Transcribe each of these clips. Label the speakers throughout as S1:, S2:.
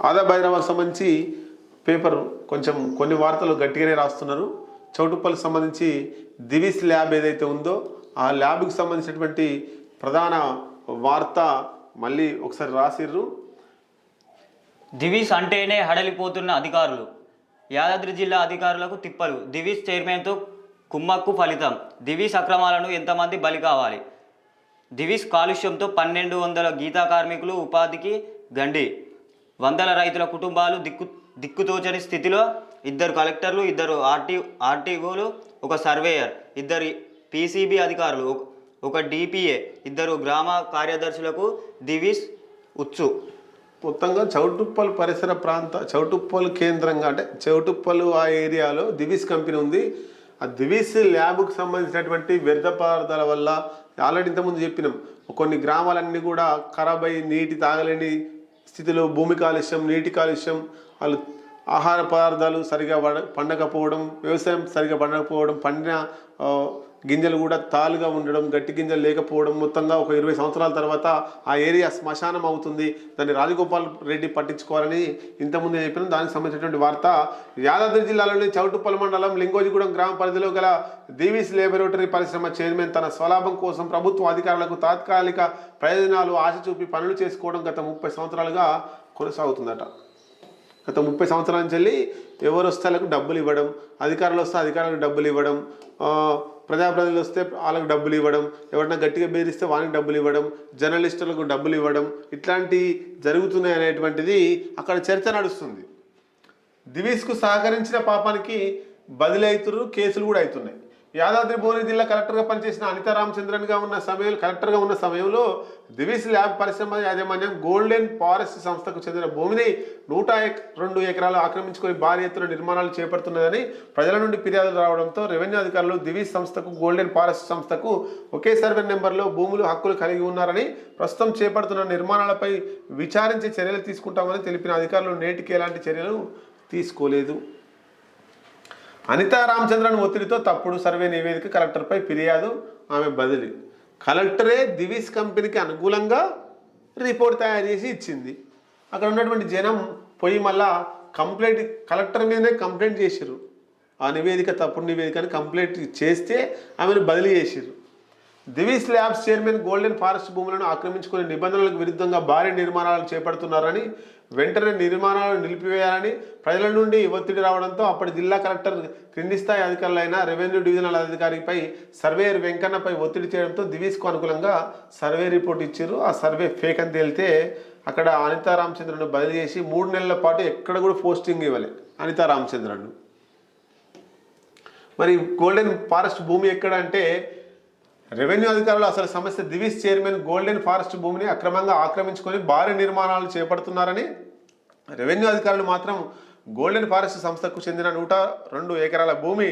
S1: ఆదా భైరవకు సంబంధించి పేపర్ కొంచెం కొన్ని వార్తలు గట్టిగానే రాస్తున్నారు. చౌటుప్పలకు సంబంధించి దివిస్ ల్యాబ్ ఏదైతే ఉందో ఆ ల్యాబ్కి సంబంధించినటువంటి ప్రధాన వార్త మళ్ళీ ఒకసారి రాసిర్రు.
S2: దివిస్ అంటేనే హడలిపోతున్న అధికారులు. యాదాద్రి జిల్లా అధికారులకు తిప్పలు. దివిస్ చైర్మన్తో కుమ్మక్కు ఫలితం. దివిస్ అక్రమాలను ఎంతమంది బలి కావాలి? దివిస్ కాలుష్యంతో పన్నెండు వందల గీతా కార్మికులు ఉపాధికి గండి. వందల రైతుల కుటుంబాలు దిక్కు దిక్కుతోచని స్థితిలో ఇద్దరు కలెక్టర్లు ఇద్దరు ఆర్టీ ఆర్టీఓలు ఒక సర్వేయర్ ఇద్దరు పీసీబీ అధికారులు ఒక- డిపిఏ ఇద్దరు గ్రామ కార్యదర్శులకు దివిస్ ఉచ్చు.
S1: మొత్తంగా చౌటుప్పల్ పరిసర ప్రాంత చౌటుప్పల్ కేంద్రంగా అంటే చౌటుప్పల్ ఆ ఏరియాలో దివిస్ కంపెనీ ఉంది. ఆ దివిస్ ల్యాబ్కు సంబంధించినటువంటి వ్యర్థ పదార్థాల వల్ల ఆల్రెడీ ఇంతకుముందు చెప్పినాం. కొన్ని గ్రామాలన్నీ కూడా ఖరాబ్ అయ్యి నీటి తాగలేని స్థితిలో భూమి కాలుష్యం నీటి కాలుష్యం వాళ్ళు ఆహార పదార్థాలు సరిగా పడ పండకపోవడం వ్యవసాయం సరిగా పండకపోవడం పండిన గింజలు కూడా తాలుగా ఉండడం గట్టి గింజలు లేకపోవడం మొత్తంగా ఒక ఇరవై సంవత్సరాల తర్వాత ఆ ఏరియా శ్మశానం అవుతుంది. దాన్ని రాజగోపాల్ రెడ్డి పట్టించుకోవాలని ఇంతకుముందు చెప్పిన దానికి సంబంధించినటువంటి వార్త. యాదాద్రి జిల్లాలోని చౌటుప్పల్ మండలం లింగోజిగూడెం గ్రామ పరిధిలో గల దీవీస్ లేబొరేటరీ పరిశ్రమ చైర్మన్ తన స్వలాభం కోసం ప్రభుత్వ అధికారులకు తాత్కాలిక ప్రయోజనాలు ఆశ చూపి పనులు చేసుకోవడం గత ముప్పై సంవత్సరాలుగా కొనసాగుతుందట. గత ముప్పై సంవత్సరాల నుంచి వెళ్ళి ఎవరు వస్తే వాళ్ళకు డబ్బులు ఇవ్వడం అధికారులు వస్తే అధికారులకు డబ్బులు ఇవ్వడం ప్రజాప్రతినిధులు వస్తే వాళ్ళకు డబ్బులు ఇవ్వడం ఎవరైనా గట్టిగా బెదిరిస్తే వాళ్ళకి డబ్బులు ఇవ్వడం జర్నలిస్టులకు డబ్బులు ఇవ్వడం ఇట్లాంటి జరుగుతున్నాయి అనేటువంటిది అక్కడ చర్చ నడుస్తుంది. దివీస్కు సహకరించిన పాపానికి బదిలీ అవుతున్నారు కేసులు కూడా అవుతున్నాయి. యాదాద్రి భువనగిరి జిల్లా కలెక్టర్గా పనిచేసిన అనితా రామచంద్రన్గా ఉన్న సమయంలో కలెక్టర్గా ఉన్న సమయంలో దివిస్ ల్యాబ్ పరిశ్రమ యాజమాన్యం గోల్డెన్ ఫారెస్ట్ సంస్థకు చెందిన భూమిని నూట రెండు ఎకరాలు ఆక్రమించుకొని భారీ ఎత్తున నిర్మాణాలు చేపడుతున్నదని ప్రజల నుండి ఫిర్యాదులు రావడంతో రెవెన్యూ అధికారులు దివిస్ సంస్థకు గోల్డెన్ ఫారెస్ట్ సంస్థకు ఒకే సర్వే నెంబర్లో భూములు హక్కులు కలిగి ఉన్నారని ప్రస్తుతం చేపడుతున్న నిర్మాణాలపై విచారించి చర్యలు తీసుకుంటామని తెలిపిన అధికారులు నేటికి ఎలాంటి చర్యలు తీసుకోలేదు. అనితా రామచంద్రన్ ఒత్తిడితో తప్పుడు సర్వే నివేదిక కలెక్టర్పై ఫిర్యాదు ఆమె బదిలీ. కలెక్టరే దివిస్ కంపెనీకి అనుకూలంగా రిపోర్ట్ తయారు చేసి ఇచ్చింది. అక్కడ ఉన్నటువంటి జనం పోయి మళ్ళా కంప్లైంట్ కలెక్టర్ మీదనే కంప్లైంట్ చేసిర్రు. ఆ నివేదిక తప్పుడు నివేదిక అని కంప్లైంట్ చేస్తే ఆమెను బదిలీ చేసిర్రు. Divi's labs chairman golden forest భూములను ఆక్రమించుకునే నిబంధనలకు విరుద్ధంగా భారీ నిర్మాణాలు చేపడుతున్నారని వెంటనే నిర్మాణాలు నిలిపివేయాలని ప్రజల నుండి ఒత్తిడి రావడంతో అప్పటి జిల్లా కలెక్టర్ క్రింది స్థాయి అధికారులైన రెవెన్యూ డివిజనల్ అధికారిపై సర్వేయర్ వెంకన్నపై ఒత్తిడి చేయడంతో దివీస్కు అనుకూలంగా సర్వే రిపోర్ట్ ఇచ్చారు. ఆ సర్వే ఫేక్ అని తేలితే అక్కడ అనితా రామచంద్రను బదిలీ చేసి మూడు నెలల పాటు ఎక్కడ కూడా పోస్టింగ్ ఇవ్వలే అనితా రామచంద్రను. మరి గోల్డెన్ ఫారెస్ట్ భూమి ఎక్కడ అంటే రెవెన్యూ అధికారులు అసలు సమస్య దివిస్ చైర్మన్ గోల్డెన్ ఫారెస్ట్ భూమిని అక్రమంగా ఆక్రమించుకొని భారీ నిర్మాణాలు చేపడుతున్నారని రెవెన్యూ అధికారులు మాత్రం గోల్డెన్ ఫారెస్ట్ సంస్థకు చెందిన నూట రెండు ఎకరాల భూమి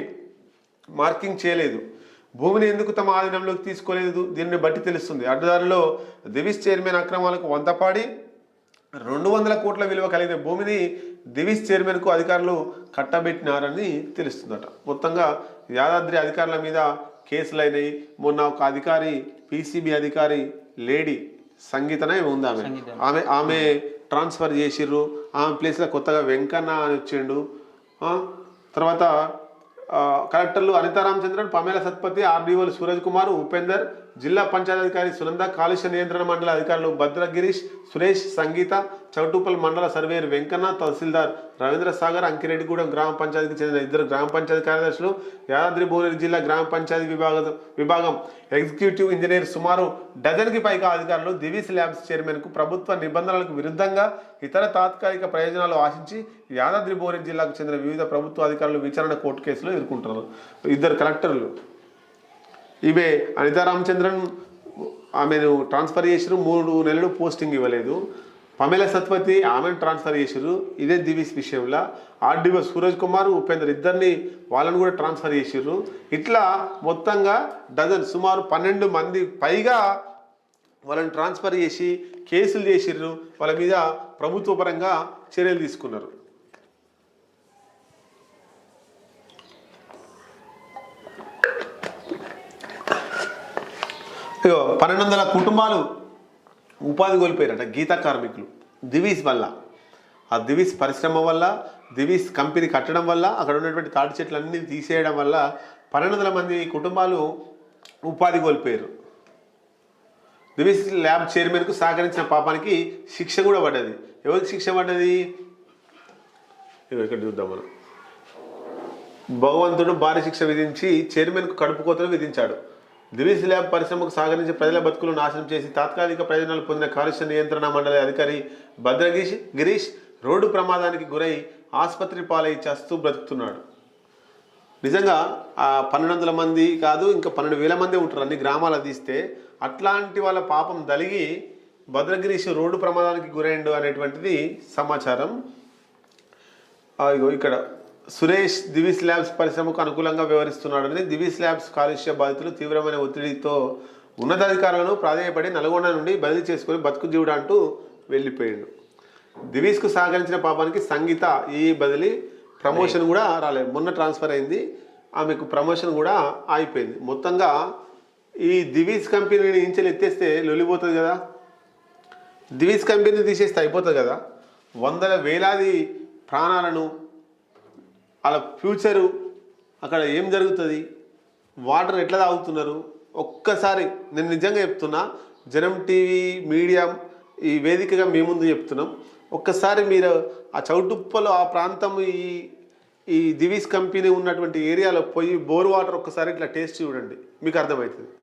S1: మార్కింగ్ చేయలేదు. భూమిని ఎందుకు తమ ఆధీనంలోకి తీసుకోలేదు? దీనిని బట్టి తెలుస్తుంది. అడ్డదారిలో దివిస్ చైర్మన్ అక్రమాలకు వంతపాడి రెండు వందల కోట్ల విలువ కలిగిన భూమిని దివిస్ చైర్మన్కు అధికారులు కట్టబెట్టినారని తెలుస్తుందట. మొత్తంగా యాదాద్రి అధికారుల మీద కేసులు అయినాయి మొన్న ఒక అధికారి పీసీబీ అధికారి లేడీ సంగీతనే ఉంది ఆమె. ఆమె ఆమె ట్రాన్స్ఫర్ చేసిర్రు. ఆమె ప్లేస్లో కొత్తగా వెంకన్న అని వచ్చిండు. తర్వాత కలెక్టర్లు అనితా రామచంద్రన్ పమేల సత్పతి ఆర్డీఓలు సూరజ్ కుమార్ ఉపేందర్ జిల్లా పంచాయతీధికారి సునంద కాలుష్య నియంత్రణ మండల అధికారులు భద్ర గిరీష్ సురేష్ సంగీత చౌటుప్పల్ మండల సర్వేయర్ వెంకన్న తహసీల్దార్ రవీంద్ర సాగర్ అంకిరెడ్డిగూడెం గ్రామ పంచాయతీకి చెందిన ఇద్దరు గ్రామ పంచాయతీ కార్యదర్శులు యాదాద్రి భువనగిరి జిల్లా గ్రామ పంచాయతీ విభాగ విభాగం ఎగ్జిక్యూటివ్ ఇంజనీర్ సుమారు డజన్కి పైగా అధికారులు దివీస్ ల్యాబ్స్ చైర్మన్కు ప్రభుత్వ నిబంధనలకు విరుద్ధంగా ఇతర తాత్కాలిక ప్రయోజనాలు ఆశించి యాదాద్రి భువనగిరి జిల్లాకు చెందిన వివిధ ప్రభుత్వ అధికారులు విచారణ కోర్టు కేసులో ఎదుర్కొంటున్నారు. ఇద్దరు కలెక్టర్లు ఇవే. అనితా రామచంద్రన్ ఆమెను ట్రాన్స్ఫర్ చేసిరు మూడు నెలలు పోస్టింగ్ ఇవ్వలేదు. పమేల సత్పతి ఆమెను ట్రాన్స్ఫర్ చేసిరు ఇదే దివిస్ విషయంలో. ఆర్డీఓ సూరజ్ కుమార్ ఉపేందర్ ఇద్దరిని వాళ్ళని కూడా ట్రాన్స్ఫర్ చేసిర్రు. ఇట్లా మొత్తంగా డజన్ సుమారు పన్నెండు మంది పైగా వాళ్ళని ట్రాన్స్ఫర్ చేసి కేసులు చేసిర్రు. వాళ్ళ మీద ప్రభుత్వపరంగా చర్యలు తీసుకున్నారు. పన్నెండు వందల కుటుంబాలు ఉపాధి కోల్పోయారట గీత కార్మికులు. దివీస్ వల్ల. ఆ దివిస్ పరిశ్రమ వల్ల దివిస్ కంపెనీ కట్టడం వల్ల అక్కడ ఉన్నటువంటి తాటి చెట్లు అన్నీ తీసేయడం వల్ల పన్నెండు వందల మంది కుటుంబాలు ఉపాధి కోల్పోయారు దివిస్ ల్యాబ్ చైర్మన్కు సహకరించిన పాపానికి శిక్ష కూడా పడ్డది. ఎవరికి శిక్ష పడ్డది? ఇక్కడ చూద్దాం మనం. భగవంతుడు భారీ శిక్ష విధించి చైర్మన్కు కడుపు కోతలు విధించాడు. దివిస్ ల్యాబ్ పరిశ్రమకు సాగరించి ప్రజల బతుకులు నాశనం చేసి తాత్కాలిక ప్రయోజనాలు పొందిన కాలుష్య నియంత్రణ మండలి అధికారి భద్రగిష్ గిరీష్ రోడ్డు ప్రమాదానికి గురై ఆసుపత్రి పాలై చేస్తూ బ్రతుకుతున్నాడు. నిజంగా ఆ పన్నెండు వందల మంది కాదు ఇంకా పన్నెండు వేల మంది ఉంటారు అన్ని గ్రామాలు తీస్తే అట్లాంటి వాళ్ళ పాపం దలిగి భద్రగిరీష్ రోడ్డు ప్రమాదానికి గురైండు అనేటువంటిది సమాచారం. ఇగో ఇక్కడ సురేష్ దివిస్ ల్యాబ్స్ పరిశ్రమకు అనుకూలంగా వ్యవహరిస్తున్నాడని దివిస్ ల్యాబ్స్ కాలుష్య బాధితులు తీవ్రమైన ఒత్తిడితో ఉన్నతాధికారులను ప్రాధాన్యపడి నల్గొండ నుండి బదిలీ చేసుకుని బతుకు జీవుడు అంటూ వెళ్ళిపోయాడు. దివీస్కు సహకరించిన పాపానికి సంగీత ఈ బదిలీ ప్రమోషన్ కూడా రాలేదు. మొన్న ట్రాన్స్ఫర్ అయింది. ఆమెకు ప్రమోషన్ కూడా ఆగిపోయింది. మొత్తంగా ఈ దివీస్ కంపెనీని ఇంచెలు ఎత్తేస్తే లొల్లిపోతుంది కదా. దివీస్ కంపెనీని తీసేస్తే అయిపోతుంది కదా. వందల వేలాది ప్రాణాలను వాళ్ళ ఫ్యూచరు అక్కడ ఏం జరుగుతుంది? వాటర్ ఎట్లా తాగుతున్నారు? ఒక్కసారి నేను నిజంగా చెప్తున్నా జనం టీవీ మీడియా ఈ వేదికగా మీ ముందు చెప్తున్నాం. ఒక్కసారి మీరు ఆ చౌటుప్పలో ఆ ప్రాంతం ఈ ఈ దివిస్ కంపెనీ ఉన్నటువంటి ఏరియాలో పోయి బోర్ వాటర్ ఒక్కసారి ఇట్లా టేస్ట్ చూడండి. మీకు అర్థమవుతుంది.